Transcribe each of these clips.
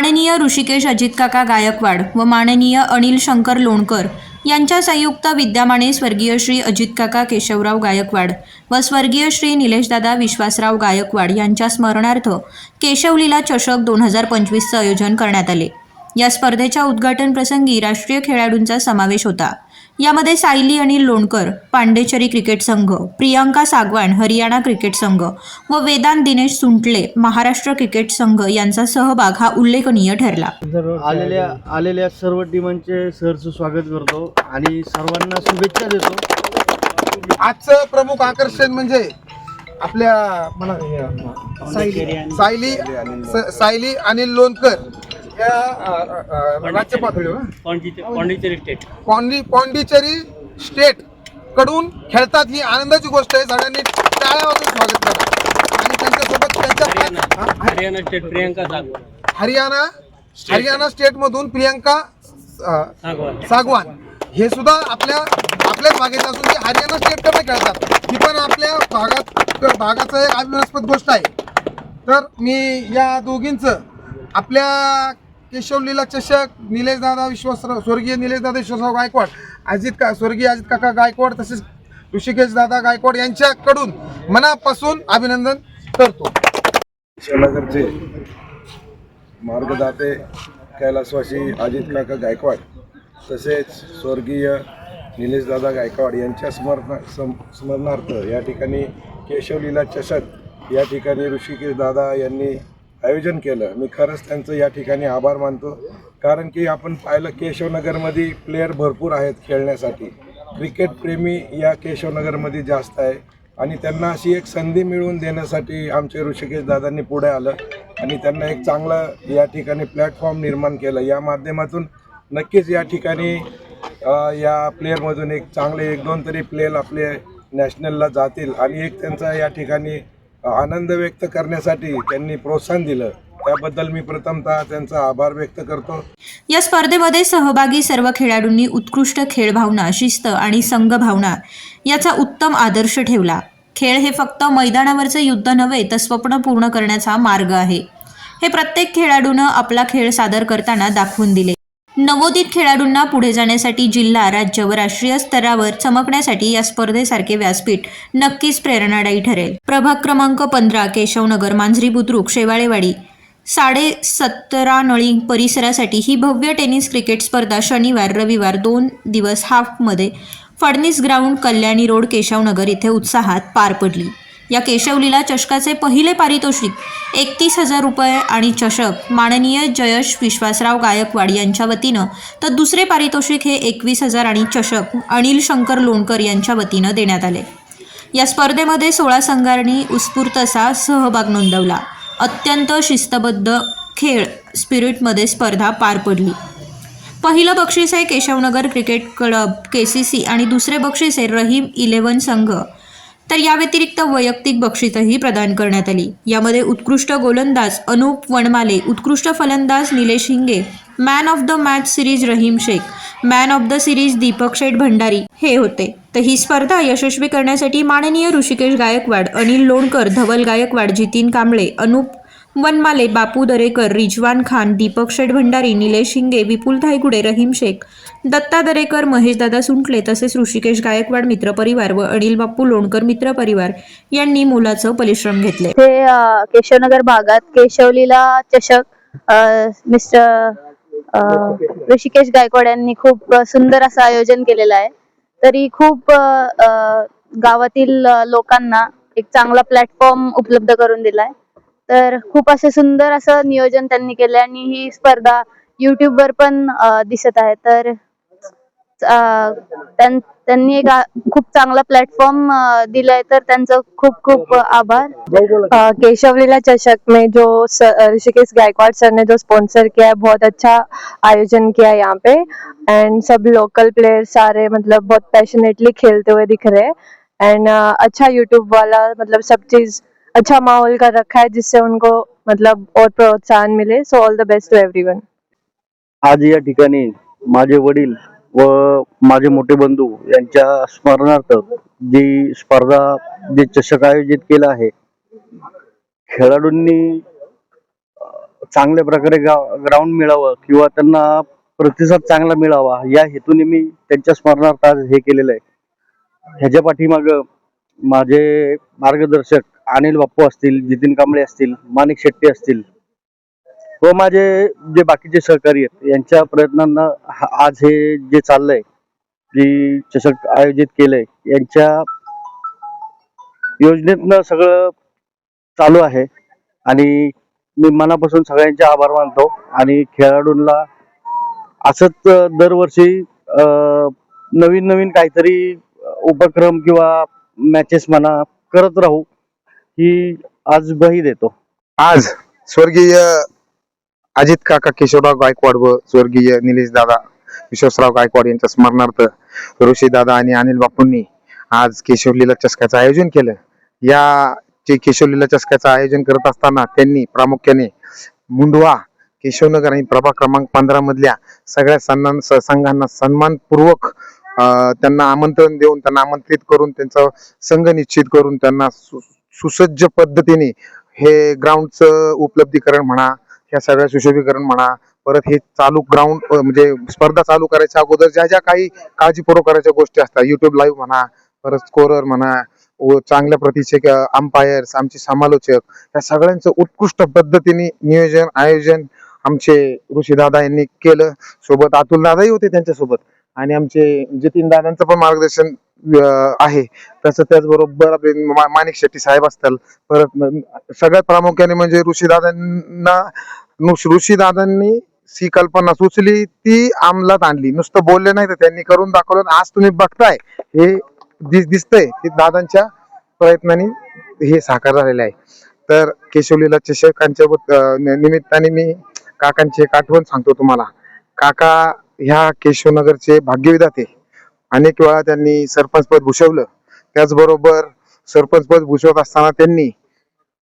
माननीय ऋषिकेश अजितकाका गायकवाड व माननीय अनिल शंकर लोणकर यांच्या संयुक्त विद्यमाने स्वर्गीय श्री अजितकाका केशवराव गायकवाड व स्वर्गीय श्री निलेशदादा विश्वासराव गायकवाड यांच्या स्मरणार्थ केशवलीला चषक दोन हजार पंचवीसचं आयोजन करण्यात आले. या स्पर्धेच्या उद्घाटन प्रसंगी राष्ट्रीय खेळाडूंचा समावेश होता. यामध्ये सायली अनिल लोणकर पांडेचरी क्रिकेट संघ प्रियांका सागवान हरियाणा क्रिकेट संघ व वेदांत दिनेश सुंटले महाराष्ट्र क्रिकेट संघ यांचा सहभाग हा उल्लेखनीय ठरला. आलेल्या आलेल्या सर्व टीमांचे सहर्ष स्वागत करतो आणि सर्वांना शुभेच्छा देतो. आजचं प्रमुख आकर्षण म्हणजे आपल्या म्हणा सायली. सायली अनिल लोणकर. राज्य पातळीवर पॉंडिचेरी स्टेट पॉंडी पॉंडिचेरी स्टेटकडून खेळतात ही आनंदाची गोष्ट आहे. सगळ्यांनी टाळ्या वाजून स्वागत करा. आणि त्यांच्यासोबत त्यांच्या? हरियाणा. स्टेट प्रियंका सागवान. हरियाणा हरियाणा स्टेट मधून प्रियंका अ, सागवान. सागवान. हे सुद्धा आपल्या आपल्याच भागात असून ते हरियाणा स्टेटकडे खेळतात. ही पण आपल्या भागात भागाचं एक अभिमानास्पद गोष्ट आहे. तर मी या दोघींचं आपल्या केशवलीला चषक निलेश दादा विश्वासराव स्वर्गीय निलेश दादा विश्वासराव गायकवाड अजित का स्वर्गीय अजित काका गायकवाड तसेच ऋषिकेश दादा गायकवाड यांच्याकडून मनापासून अभिनंदन करतो. शिवनगरचे मार्गदाते कैलासवासी अजित काका गायकवाड तसेच स्वर्गीय निलेशदादा गायकवाड यांच्या स्मरण सम स्मरणार्थ या ठिकाणी केशवलीला चषक या ठिकाणी ऋषिकेश दादा यांनी आयोजन केलं. मी खरंच त्यांचं या ठिकाणी आभार मानतो. कारण की आपण पाहिलं केशवनगरमध्ये प्लेयर भरपूर आहेत खेळण्यासाठी. क्रिकेट प्रेमी या केशवनगरमध्ये जास्त आहे. आणि त्यांना अशी एक संधी मिळवून देण्यासाठी आमचे ऋषिकेश दादांनी पुढे आलं. आणि त्यांना एक चांगलं या ठिकाणी प्लॅटफॉर्म निर्माण केलं. या माध्यमातून नक्कीच या ठिकाणी या प्लेअरमधून एक चांगले एक दोन तरी प्लेयर आपले नॅशनलला जातील. आणि एक त्यांचा या ठिकाणी आनंद व्यक्त करण्यासाठी त्यांनी प्रोत्साहन दिलं. त्याबद्दल मी प्रथमतः त्यांचा आभार व्यक्त करतो. या स्पर्धेमध्ये सहभागी सर्व खेळाडूंनी उत्कृष्ट खेळ भावना शिस्त आणि संघ भावना याचा उत्तम आदर्श ठेवला. खेळ हे फक्त मैदानावरचं युद्ध नव्हे तर स्वप्न पूर्ण करण्याचा मार्ग आहे. हे प्रत्येक खेळाडूनं आपला खेळ सादर करताना दाखवून दिले. नवोदित खेळाडूंना पुढे जाण्यासाठी जिल्हा राज्य व राष्ट्रीय स्तरावर चमकण्यासाठी या स्पर्धेसारखे व्यासपीठ नक्कीच प्रेरणादायी ठरेल. प्रभाग क्रमांक पंधरा केशवनगर मांजरी बुद्रुक शेवाळेवाडी. साडे सतरा नळी परिसरासाठी ही भव्य टेनिस क्रिकेट स्पर्धा शनिवार रविवार दोन दिवस हाफमध्ये फडणीस ग्राउंड कल्याणी रोड केशवनगर इथे उत्साहात पार पडली. या केशवलीला चषकाचे पहिले पारितोषिक एकतीस हजार रुपये आणि चषक माननीय जयश विश्वासराव गायकवाड यांच्या वतीनं. तर दुसरे पारितोषिक हे एकवीस हजार आणि चषक अनिल शंकर लोणकर यांच्या वतीनं देण्यात आले. या स्पर्धेमध्ये सोळा संघांनी उत्स्फूर्त असा सहभाग नोंदवला. अत्यंत शिस्तबद्ध खेळ स्पिरिटमध्ये स्पर्धा पार पडली. पहिलं बक्षीस आहे Keshavnagar cricket club K C C आणि दुसरे बक्षीस आहे रहीम इलेव्हन संघ. तर या व्यतिरिक्त वैयक्तिक बक्षीसही प्रदान करण्यात आली. यामध्ये उत्कृष्ट गोलंदाज अनुप वनमाले उत्कृष्ट फलंदाज Nilesh Hinge man of the match series Rahim Shaikh man of the series Deepak Sheth Bhandari हे होते. तर ही स्पर्धा यशस्वी करण्यासाठी माननीय ऋषिकेश गायकवाड अनिल लोणकर धवल गायकवाड जितीन कांबळे अनुप वनमाले बापू दरेकर रिजवान खान दीपक शेठ भंडारी निलेश शिंगे विपुल धायगुडे रहीम शेख दत्ता दरेकर महेशदादा सुंटले तसेच ऋषिकेश गायकवाड मित्र परिवार व अनिल बापू लोणकर मित्र परिवार यांनी मुलाचं परिश्रम घेतले. ते केशवनगर भागात केशवलीला चषक मिस्टर ऋषिकेश गायकवाड यांनी खूप सुंदर असं आयोजन केलेलं आहे. तरी खूप गावातील लोकांना एक चांगला प्लॅटफॉर्म उपलब्ध करून दिलाय. तर खूप असं सुंदर असं नियोजन त्यांनी केलंय आणि ही स्पर्धा युट्यूब वर पण दिसत आहे. तर त्यांनी एक खूप चांगला प्लॅटफॉर्म दिलाय. तर त्यांचं खूप खूप आभार. केशवलीला चषक में जो ऋषिकेश गायकवाड सर ने जो स्पॉन्सर किया है बहुत अच्छा आयोजन किया है यहाँ पे. एंड सब लोकल प्लेयर सारे मतलब बहुत पैशनेटली खेलते हुए दिख रहे हैं. एंड अच्छा यूट्यूब वाला मतलब सब चीज अच्छा माहौल कर रखा है जिससे उनको मतलब और प्रोत्साहन मिले। So all the best to everyone आज या ठिकाणी माझे वडील व माझे मोठे बंधू यांच्या स्मरणार्थ जी स्पर्धा जे चषक आयोजित केलं आहे खेळाडूंनी चांगल्या प्रकारे ग्राउंड मिळावं किंवा त्यांना प्रतिसाद चांगला मिळावा या हेतूने मी त्यांच्या स्मरणार्थ आज हे केलेलं आहे. ह्याच्या पाठीमाग माझे मार्गदर्शक अनिल बाप्पू असतील जितीन कांबळे असतील माणिक शेट्टी असतील व माझे जे बाकीचे सहकारी आहेत यांच्या प्रयत्नांना आज हे जे चाललंय जी चषक आयोजित केलंय यांच्या योजनेतनं सगळं चालू आहे. आणि मी मनापासून सगळ्यांचे आभार मानतो. आणि खेळाडूंना असंच दरवर्षी नवीन नवीन काहीतरी उपक्रम किंवा मॅचेस म्हणा करत राहू. ही आज बही देतो. आज स्वर्गीय अजित काका केशवराव गायकवाड व स्वर्गीय निलेश दादा विश्वासराव गायकवाड यांच्या स्मरणार्थ ऋषी दादा आणि अनिल बापूंनी आज केशवलीला चषकाचं आयोजन केलं. या जे केशवलीला चषकाचं आयोजन करत असताना त्यांनी प्रामुख्याने मुंडवा केशवनगर आणि प्रभाग क्रमांक पंधरा मधल्या सगळ्या सन्मान संघांना सन्मानपूर्वक अं, त्यांना आमंत्रण देऊन त्यांना आमंत्रित करून त्यांचा संघ निश्चित करून त्यांना सुसज्ज पद्धतीने हे ग्राउंडचं उपलब्धीकरण म्हणा ह्या सगळ्या सुशोभीकरण म्हणा परत हे चालू ग्राउंड म्हणजे स्पर्धा चालू करायच्या अगोदर ज्या ज्या काही काळजीपूर्वक करायच्या गोष्टी असतात युट्यूब लाईव्ह म्हणा परत स्कोरर म्हणा व चांगल्या प्रतीचे अंपायर्स आमचे समालोचक या सगळ्यांचं उत्कृष्ट पद्धतीने नियोजन आयोजन आमचे ऋषीदादा यांनी केलं. सोबत अतुल दादाही होते त्यांच्यासोबत. आणि आमचे जतीन दादांचं पण मार्गदर्शन आहे. तसं त्याचबरोबर आपले माणिक शेट्टी साहेब असतात परत सगळ्यात प्रामुख्याने म्हणजे ऋषीदादांना ऋषीदादांनी सी कल्पना सुचली ती अंमलात आणली. नुसतं बोलले नाही तर त्यांनी करून दाखवलं आज तुम्ही बघताय हे दिस दिसतंय की दादांच्या प्रयत्नांनी हे साकार झालेले आहे. तर केशवलीला चषकांच्या निमित्ताने मी काकांची एक आठवण सांगतो तुम्हाला. काका ह्या केशवनगरचे भाग्यविधाते अनेक वेळा त्यांनी सरपंचपद भूषवलं. त्याचबरोबर सरपंचपद भूषवत असताना त्यांनी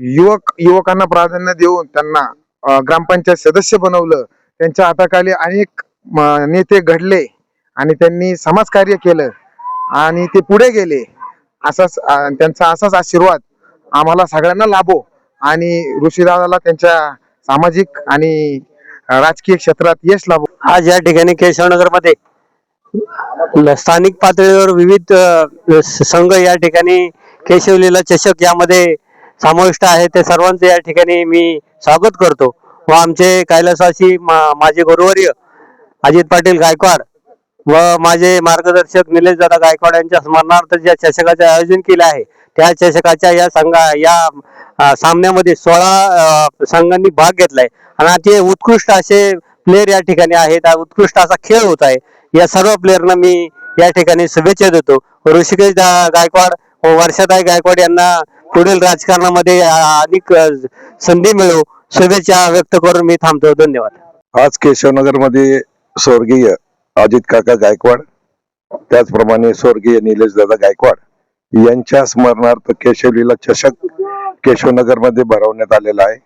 युवक युवकांना प्राधान्य देऊन त्यांना ग्रामपंचायत सदस्य बनवलं. त्यांच्या हाताखाली अनेक नेते घडले आणि त्यांनी समाजकार्य केलं आणि ते पुढे गेले. असाच त्यांचा असाच आशीर्वाद आम्हाला सगळ्यांना लाभो आणि ऋषीदादाला त्यांच्या सामाजिक आणि राजकीय क्षेत्रात यश लाभ. आज या ठिकाणी केशवनगरमध्ये स्थानिक पातळीवर विविध संघ या ठिकाणी केशवलीला चषक यामध्ये समाविष्ट आहे. ते सर्वांचे या ठिकाणी मी स्वागत करतो. व आमचे कैलासवासी मा- माझे गुरुवर्य अजित पाटील गायकवाड व माझे मार्गदर्शक निलेश दादा गायकवाड यांच्या स्मरणार्थ ज्या चषकाचे आयोजन केले आहे त्या चषकाच्या या संघा या सामन्यामध्ये सोळा संघांनी भाग घेतलाय. आणि ते उत्कृष्ट असे प्लेयर या ठिकाणी आहेत. उत्कृष्ट असा खेळ होत आहे. या सर्व प्लेयरना मी या ठिकाणी शुभेच्छा देतो. ऋषिकेश गायकवाड व वर्षाताई गायकवाड यांना पुढील राजकारणामध्ये अधिक संधी मिळो. शुभेच्छा व्यक्त करून मी थांबतो. धन्यवाद. आज केशवनगरमध्ये स्वर्गीय अजित काका गायकवाड त्याचप्रमाणे स्वर्गीय निलेश दादा गायकवाड यांच्या स्मरणार्थ केशवलीला चषक केशवनगरमध्ये भरवण्यात आलेला आहे.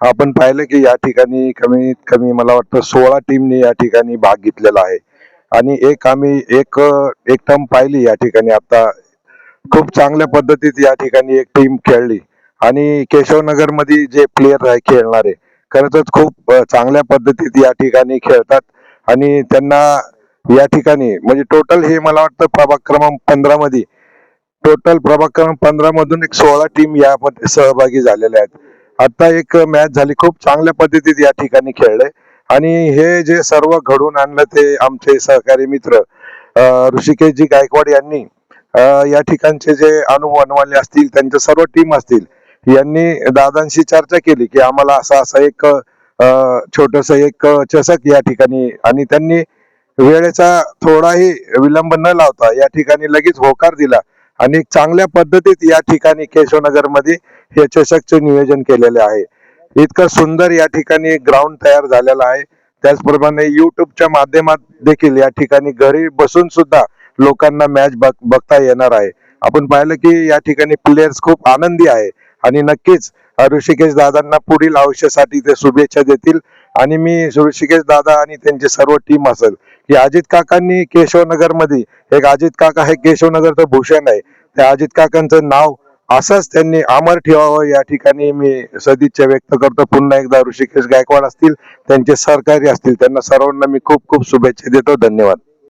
आपण पाहिलं की या ठिकाणी कमीत कमी मला वाटतं सोळा टीमने या ठिकाणी भाग घेतलेला आहे. आणि एक आम्ही एक एक टर्म पाहिली या ठिकाणी आता. खूप चांगल्या पद्धतीत या ठिकाणी एक टीम खेळली. आणि केशवनगरमध्ये जे प्लेयर आहे खेळणारे खरंच खूप चांगल्या पद्धतीत या ठिकाणी खेळतात. आणि त्यांना या ठिकाणी म्हणजे टोटल हे मला वाटतं प्रभाग क्रमांक पंधरा मध्ये टोटल प्रभाग क्रमांक पंधरा मधून एक सोळा टीम यामध्ये सहभागी झालेल्या आहेत. आता एक मॅच झाली. खूप चांगल्या पद्धतीत या ठिकाणी खेळले. आणि हे जे सर्व घडून आणलं ते आमचे सहकारी मित्र ऋषिकेशजी गायकवाड यांनी या ठिकाणचे जे अनुभववाले असतील त्यांच्या सर्व टीम असतील यांनी दादांशी चर्चा केली की आम्हाला असा असा एक छोटस एक चषक या ठिकाणी आणि त्यांनी वेळेचा थोडाही विलंब न लावता या ठिकाणी लगेच होकार दिला. आणि चांगल्या पद्धतीत या ठिकाणी केशवनगरमध्ये हे चषकचे नियोजन केलेले आहे. इतकं सुंदर या ठिकाणी ग्राउंड तयार झालेला आहे. त्याचप्रमाणे युट्यूबच्या माध्यमात देखील या ठिकाणी घरी बसून सुद्धा लोकांना मॅच बघता येणार आहे. आपण पाहिलं की या ठिकाणी प्लेयर्स खूप आनंदी आहे. आणि नक्कीच ऋषिकेश दादांना पुढील आयुष्यासाठी ते शुभेच्छा देतील. आणि मी ऋषिकेश दादा आणि त्यांची सर्व टीम असेल. की अजित काकांनी केशवनगरमध्ये एक अजित काका हे केशवनगरचं भूषण आहे. त्या अजित काकांचं नाव असंच त्यांनी अमर ठेवावं. या ठिकाणी मी सदिच्छा व्यक्त करतो. पुन्हा एकदा ऋषिकेश गायकवाड असतील त्यांचे सहकारी असतील त्यांना सर्वांना मी खूप खूप शुभेच्छा देतो. धन्यवाद.